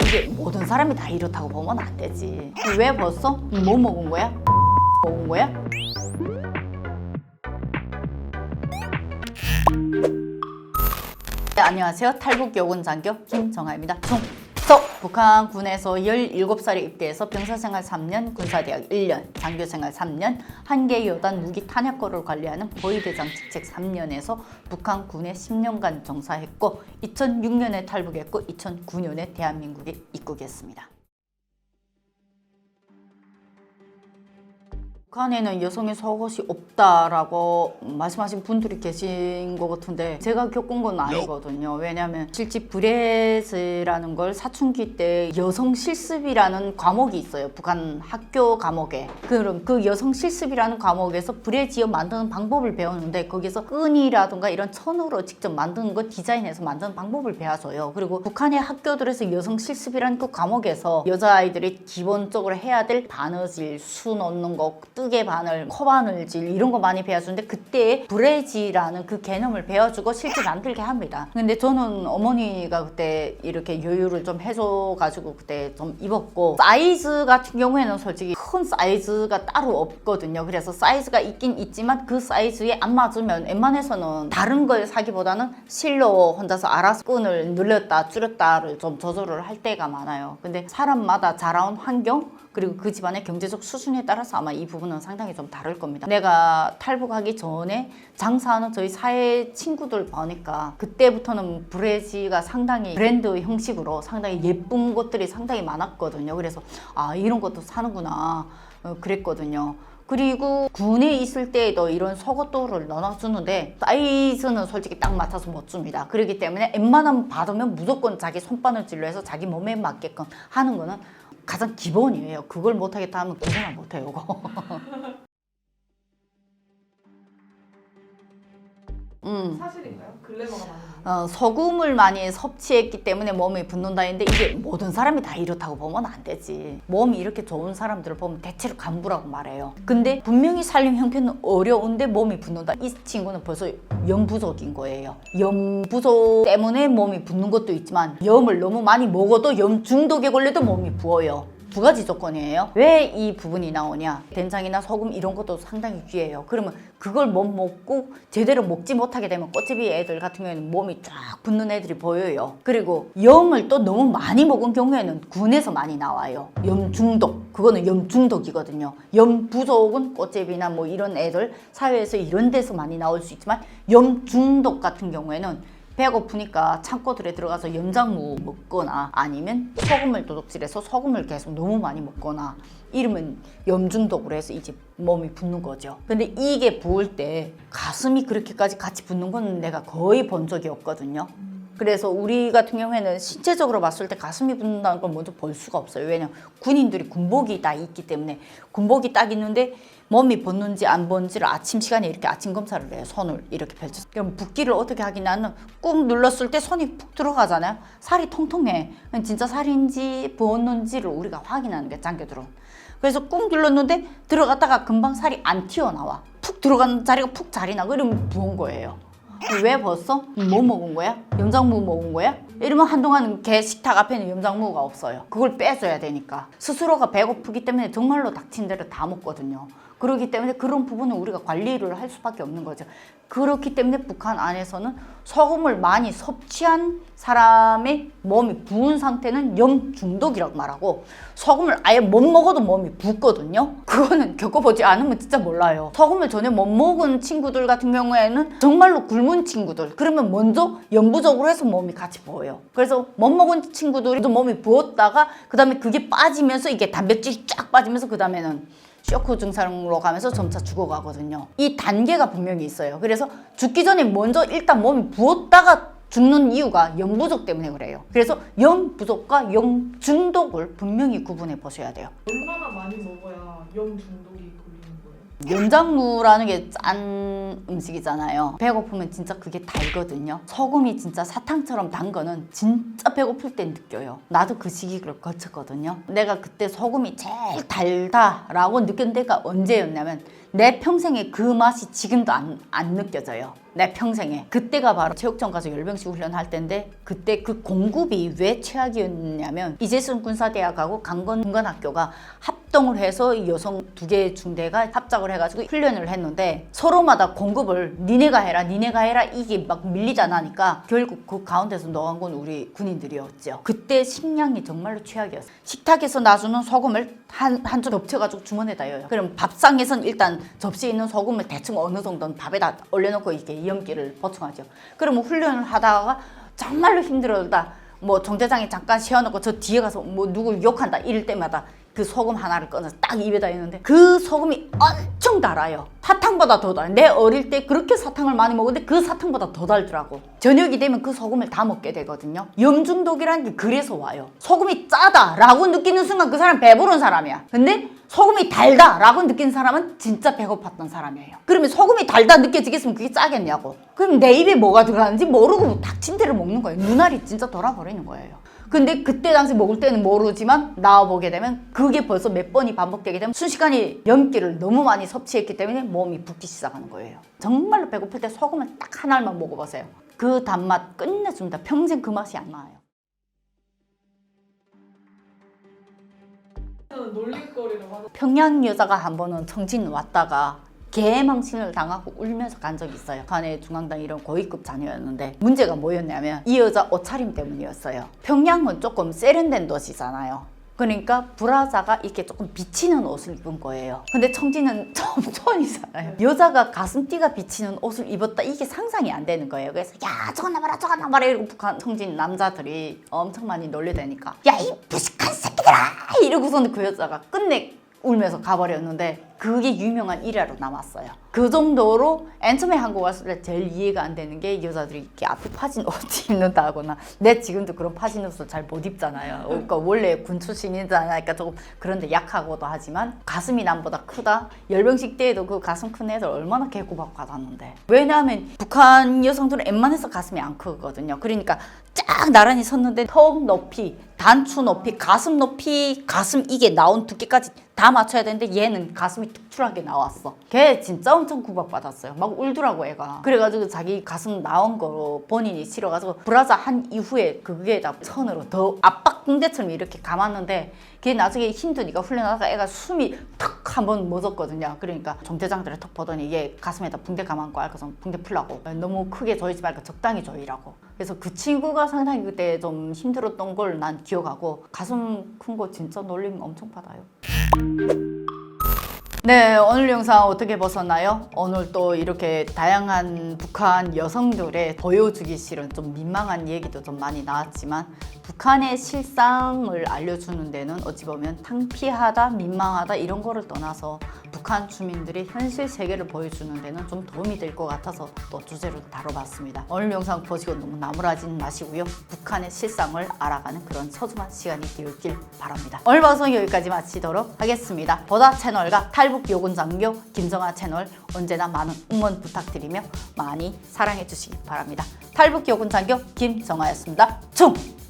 이게 모든 사람이 다 이렇다고 보면 안 되지. 왜 벌써? 뭐 먹은 거야? 먹은 거야? 네, 안녕하세요. 탈북 여군 장교 김정아입니다. 충석 북한군에서 17살에 입대해서 병사생활 3년, 군사대학 1년, 장교생활 3년, 한계 여단 무기 탄약고를 관리하는 보위대장 직책 3년에서 북한군에 10년간 정사했고 2006년에 탈북했고 2009년에 대한민국에 입국했습니다. 북한에는 여성의 속옷이 없다라고 말씀하신 분들이 계신 것 같은데 제가 겪은 건 아니거든요. 왜냐하면 실제 브레스라는 걸 사춘기 때 여성 실습이라는 과목이 있어요. 북한 학교 과목에. 그럼 그 여성 실습이라는 과목에서 브레지어 만드는 방법을 배우는데 거기서 끈이라든가 이런 천으로 직접 만드는 거 디자인해서 만드는 방법을 배워줘요. 그리고 북한의 학교들에서 여성 실습이라는 그 과목에서 여자아이들이 기본적으로 해야 될 바느질, 수 넣는 거, 뜨개 바늘, 코 바늘질 이런 거 많이 배워주는데 그때 브레지라는 그 개념을 배워주고 실제 만들게 합니다. 근데 저는 어머니가 그때 이렇게 여유를 좀 해줘가지고 그때 좀 입었고 사이즈 같은 경우에는 솔직히 큰 사이즈가 따로 없거든요. 그래서 사이즈가 있긴 있지만 그 사이즈에 안 맞으면 웬만해서는 다른 걸 사기보다는 실로 혼자서 알아서 끈을 늘렸다 줄였다를 좀 조절을 할 때가 많아요. 근데 사람마다 자라온 환경 그리고 그 집안의 경제적 수준에 따라서 아마 이 부분은 상당히 좀 다를 겁니다. 내가 탈북하기 전에 장사하는 저희 사회 친구들 보니까 그때부터는 브레지가 상당히 브랜드 형식으로 상당히 예쁜 것들이 상당히 많았거든요. 그래서 아 이런 것도 사는구나 어, 그랬거든요. 그리고 군에 있을 때에도 이런 속옷도를 넣어주는데 사이즈는 솔직히 딱 맞춰서 못 줍니다. 그렇기 때문에 웬만하면 받으면 무조건 자기 손바늘질로 해서 자기 몸에 맞게끔 하는 거는 가장 기본이에요. 그걸 못하겠다 하면 그거나 못해요. 음. 사실인가요? 글래머가 많은 거. 어, 소금을 많이 섭취했기 때문에 몸이 붓는다 했는데 이게 모든 사람이 다 이렇다고 보면 안 되지. 몸이 이렇게 좋은 사람들을 보면 대체로 간부라고 말해요. 근데 분명히 살림 형편은 어려운데 몸이 붓는다. 이 친구는 벌써 염 부족인 거예요. 염 부족 때문에 몸이 붓는 것도 있지만 염을 너무 많이 먹어도 염 중독에 걸려도 몸이 부어요. 두 가지 조건이에요. 왜 이 부분이 나오냐? 된장이나 소금 이런 것도 상당히 귀해요. 그러면 그걸 못 먹고 제대로 먹지 못하게 되면 꽃제비 애들 같은 경우에는 몸이 쫙 붓는 애들이 보여요. 그리고 염을 또 너무 많이 먹은 경우에는 군에서 많이 나와요. 염 중독. 그거는 염 중독이거든요. 염 부족은 꽃제비나 뭐 이런 애들 사회에서 이런 데서 많이 나올 수 있지만 염 중독 같은 경우에는 배고프니까 창고들에 들어가서 염장무 먹거나 아니면 소금을 도둑질해서 소금을 계속 너무 많이 먹거나 이러면 염중독으로 해서 이제 몸이 붓는 거죠. 근데 이게 부을 때 가슴이 그렇게까지 같이 붓는 건 내가 거의 본 적이 없거든요. 그래서 우리 같은 경우에는 신체적으로 봤을 때 가슴이 붓는다는 걸 먼저 볼 수가 없어요. 왜냐면 군인들이 군복이 다 있기 때문에 군복이 딱 있는데 몸이 붓는지 안 붓는지를 아침 시간에 이렇게 아침 검사를 해요. 손을 이렇게 펼쳐서. 그럼 붓기를 어떻게 하기냐는 꾹 눌렀을 때 손이 푹 들어가잖아요. 살이 통통해. 진짜 살인지 부었는지를 우리가 확인하는 게 장교들은. 그래서 꾹 눌렀는데 들어갔다가 금방 살이 안 튀어나와. 푹 들어간 자리가 푹 자리 나. 그러면 부은 거예요. 왜 벗어? 뭐 먹은 거야? 염장무 먹은 거야? 이러면 한동안 개 식탁 앞에는 염장무가 없어요. 그걸 빼줘야 되니까. 스스로가 배고프기 때문에 정말로 닥친 대로 다 먹거든요. 그렇기 때문에 그런 부분은 우리가 관리를 할 수밖에 없는 거죠. 그렇기 때문에 북한 안에서는 소금을 많이 섭취한 사람의 몸이 부은 상태는 염 중독이라고 말하고 소금을 아예 못 먹어도 몸이 붓거든요. 그거는 겪어보지 않으면 진짜 몰라요. 소금을 전혀 못 먹은 친구들 같은 경우에는 정말로 굶은 친구들 그러면 먼저 염부족으로 해서 몸이 같이 부어 요. 그래서 못 먹은 친구들도 몸이 부었다가 그 다음에 그게 빠지면서 이게 단백질이 쫙 빠지면서 그 다음에는 쇼크 증상으로 가면서 점차 죽어가거든요. 이 단계가 분명히 있어요. 그래서 죽기 전에 먼저 일단 몸이 부었다가 죽는 이유가 염 부족 때문에 그래요. 그래서 염 부족과 염 중독을 분명히 구분해 보셔야 돼요. 얼마나 많이 먹어야 염 중독이 거예요? 연장무라는 게 짠 음식이잖아요. 배고프면 진짜 그게 달거든요. 소금이 진짜 사탕처럼 단 거는 진짜 배고플 때 느껴요. 나도 그 시기를 거쳤거든요. 내가 그때 소금이 제일 달다라고 느낀 데가 언제였냐면 내 평생에 그 맛이 지금도 안, 안 느껴져요. 내 평생에. 그때가 바로 체육관 가서 열병식 훈련할 때인데 그때 그 공급이 왜 최악이었냐면 이재순 군사대학하고 강건 군관학교가 합동을 해서 이 여성 두 개의 중대가 합작을 해가지고 훈련을 했는데 서로마다 공급을 니네가 해라 니네가 해라 이게 막 밀리잖아 하니까 결국 그 가운데서 넣은 건 우리 군인들이었죠. 그때 식량이 정말로 최악이었어요. 식탁에서 놔주는 소금을 한한점 덮쳐가지고 주머니에다 넣어요. 그럼 밥상에선 일단 접시에 있는 소금을 대충 어느 정도는 밥에다 올려놓고 이렇게 연기를 보충하죠. 그러면 훈련을 하다가 정말로 힘들어다. 뭐 정대장이 잠깐 쉬어놓고 저 뒤에 가서 뭐 누굴 욕한다 이럴 때마다 그 소금 하나를 꺼내서 딱 입에다 있는데 그 소금이 엄청 달아요. 사탕보다 더 달아요. 내 어릴 때 그렇게 사탕을 많이 먹었는데 그 사탕보다 더 달더라고. 저녁이 되면 그 소금을 다 먹게 되거든요. 염중독이라는 게 그래서 와요. 소금이 짜다라고 느끼는 순간 그 사람 배부른 사람이야. 근데 소금이 달다라고 느낀 사람은 진짜 배고팠던 사람이에요. 그러면 소금이 달다 느껴지겠으면 그게 짜겠냐고. 그럼 내 입에 뭐가 들어가는지 모르고 대로 먹는 거예요. 눈알이 진짜 돌아버리는 거예요. 근데 그때 당시 먹을 때는 모르지만 나와보게 되면 그게 벌써 몇 번이 반복되게 되면 순식간에 연기를 너무 많이 섭취했기 때문에 몸이 붓기 시작하는 거예요. 정말로 배고플 때 소금을 딱 하나만 먹어보세요. 그 단맛 끝내줍니다. 평생 그 맛이 안 나요. 하는 평양 여자가 한 번은 청진 왔다가 개망신을 당하고 울면서 간 적이 있어요. 북한의 중앙당 이런 고위급 자녀였는데 문제가 뭐였냐면 이 여자 옷차림 때문이었어요. 평양은 조금 세련된 도시잖아요. 그러니까 브라자가 이렇게 조금 비치는 옷을 입은 거예요. 근데 청진은 청촌이잖아요. 여자가 가슴띠가 비치는 옷을 입었다 이게 상상이 안 되는 거예요. 그래서 야 저거 나봐라 저거 나봐라 이러고 북한 청진 남자들이 엄청 많이 놀려대니까 야 이 무식한 새끼들아 이러고서는 그 여자가 끝내 울면서 가버렸는데 그게 유명한 일화로 남았어요. 그 정도로 맨 처음에 한국 왔을 때 제일 이해가 안 되는 게 여자들이 이렇게 앞에 파진 옷 입는다거나 내 지금도 그런 파진 옷을 잘 못 입잖아요. 그러니까 원래 군 출신이잖아요. 그러니까 조금 그런데 약하고도 하지만 가슴이 남보다 크다. 열병식 때에도 그 가슴 큰 애들 얼마나 개구박 받았는데. 왜냐하면 북한 여성들은 웬만해서 가슴이 안 크거든요. 그러니까 쫙 나란히 섰는데 턱 높이, 단추 높이, 가슴 높이, 가슴 이게 나온 두께까지 다 맞춰야 되는데 얘는 가슴이 툭툭하게 나왔어. 걔 진짜 엄청 구박받았어요. 막 울더라고 애가. 그래가지고 자기 가슴 나온 거로 본인이 싫어가지고 브라자 한 이후에 그게다 천으로 더 압박 붕대처럼 이렇게 감았는데 걔 나중에 힘드니까 훈련하다가 애가 숨이 탁 한번 멎었거든요. 그러니까 정대장들이 턱 보더니 얘 가슴에다 붕대 감안고 알고서 붕대 풀라고 너무 크게 조이지 말고 적당히 조이라고. 그래서 그 친구가 상당히 그때 좀 힘들었던 걸 난 기억하고 가슴 큰 거 진짜 놀림 엄청 받아요. 네, 오늘 영상 어떻게 보셨나요? 오늘 또 이렇게 다양한 북한 여성들의 보여주기 싫은 좀 민망한 얘기도 좀 많이 나왔지만 북한의 실상을 알려주는 데는 어찌 보면 창피하다, 민망하다 이런 거를 떠나서 북한 주민들의 현실 세계를 보여주는 데는 좀 도움이 될 것 같아서 또 주제로 다뤄봤습니다. 오늘 영상 보시고 너무 나무라진 마시고요. 북한의 실상을 알아가는 그런 소중한 시간이 되었길 바랍니다. 오늘 방송 여기까지 마치도록 하겠습니다. 보다 채널과 탈북 요군 장교 김정아 채널 언제나 많은 응원 부탁드리며 많이 사랑해 주시기 바랍니다. 탈북 요군 장교 김정아였습니다. 충성!